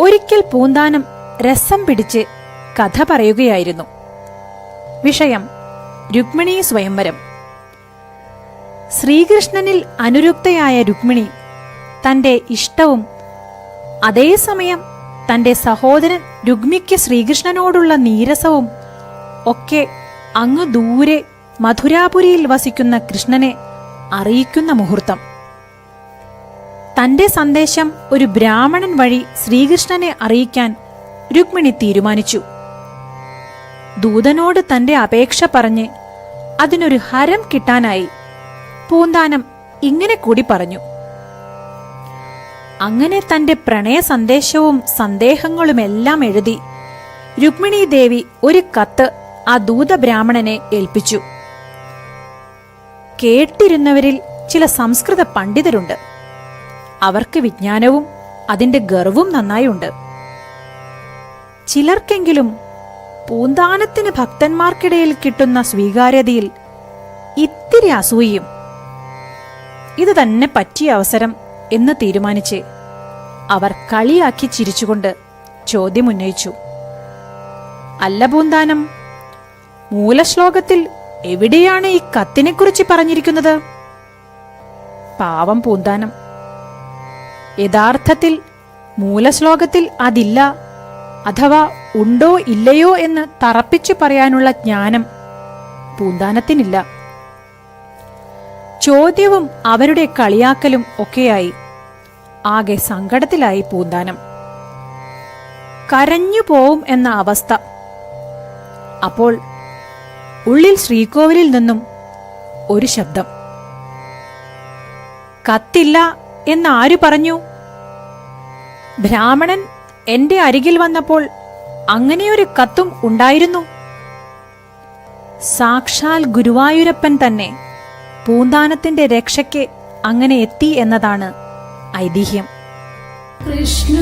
ഒരിക്കൽ പൂന്താനം രസം പിടിച്ച് കഥ പറയുകയായിരുന്നു. വിഷയം രുക്മിണി സ്വയംവരം. ശ്രീകൃഷ്ണനിൽ അനുരുക്തയായ രുക്മിണി തന്റെ ഇഷ്ടവും അതേസമയം തന്റെ സഹോദരൻ രുക്മിക്ക് ശ്രീകൃഷ്ണനോടുള്ള നീരസവും ഒക്കെ അങ്ങ് ദൂരെ മധുരാപുരിയിൽ വസിക്കുന്ന കൃഷ്ണനെ അറിയിക്കുന്ന മുഹൂർത്തം. തന്റെ സന്ദേശം ഒരു ബ്രാഹ്മണൻ വഴി ശ്രീകൃഷ്ണനെ അറിയിക്കാൻ രുക്മിണി തീരുമാനിച്ചു. ദൂതനോട് തന്റെ അപേക്ഷ പറഞ്ഞ് അതിനൊരു ഹരം കിട്ടാനായി പൂന്താനം ഇങ്ങനെ കൂടി പറഞ്ഞു. അങ്ങനെ തന്റെ പ്രണയ സന്ദേശവും സന്ദേഹങ്ങളുമെല്ലാം എഴുതി രുക്മിണി ദേവി ഒരു കത്ത് ആ ദൂത ബ്രാഹ്മണനെ ഏൽപ്പിച്ചു. കേട്ടിരുന്നവരിൽ ചില സംസ്കൃത പണ്ഡിതരുണ്ട്. അവർക്ക് വിജ്ഞാനവും അതിന്റെ ഗർവും നന്നായുണ്ട്. ചിലർക്കെങ്കിലും പൂന്താനത്തിന് ഭക്തന്മാർക്കിടയിൽ കിട്ടുന്ന സ്വീകാര്യതയിൽ ഇത്തിരി അസൂയയും ഇത് തന്നെ പറ്റിയ അവസരം എന്ന് തീരുമാനിച്ച് അവർ കളിയാക്കി ചിരിച്ചുകൊണ്ട് ചോദ്യമുന്നയിച്ചു അല്ല പൂന്താനം മൂലശ്ലോകത്തിൽ എവിടെയാണ് ഈ കത്തിനെക്കുറിച്ച് പറഞ്ഞിരിക്കുന്നത്? പാവം പൂന്താനം യഥാർത്ഥത്തിൽ മൂലശ്ലോകത്തിൽ അതില്ല അഥവാ ഉണ്ടോ ഇല്ലയോ എന്ന് തറപ്പിച്ചു പറയാനുള്ള ജ്ഞാനം പൂന്താനത്തിനില്ല. ചോദ്യവും അവരുടെ കളിയാക്കലും ഒക്കെയായി. ആകെ സങ്കടത്തിലായി പൂന്താനം. കരഞ്ഞു പോവും എന്ന അവസ്ഥ. അപ്പോൾ ഉള്ളിൽ ശ്രീകോവിലിൽ നിന്നും ഒരു ശബ്ദം. കത്തില്ല എന്ന് ആര് പറഞ്ഞു? ബ്രാഹ്മണൻ എന്റെ അരികിൽ വന്നപ്പോൾ അങ്ങനെയൊരു കത്തും ഉണ്ടായിരുന്നു. സാക്ഷാൽ ഗുരുവായൂരപ്പൻ തന്നെ പൂന്താനത്തിന്റെ രക്ഷയ്ക്ക് അങ്ങനെ എത്തി എന്നതാണ് ഐതിഹ്യം. കൃഷ്ണ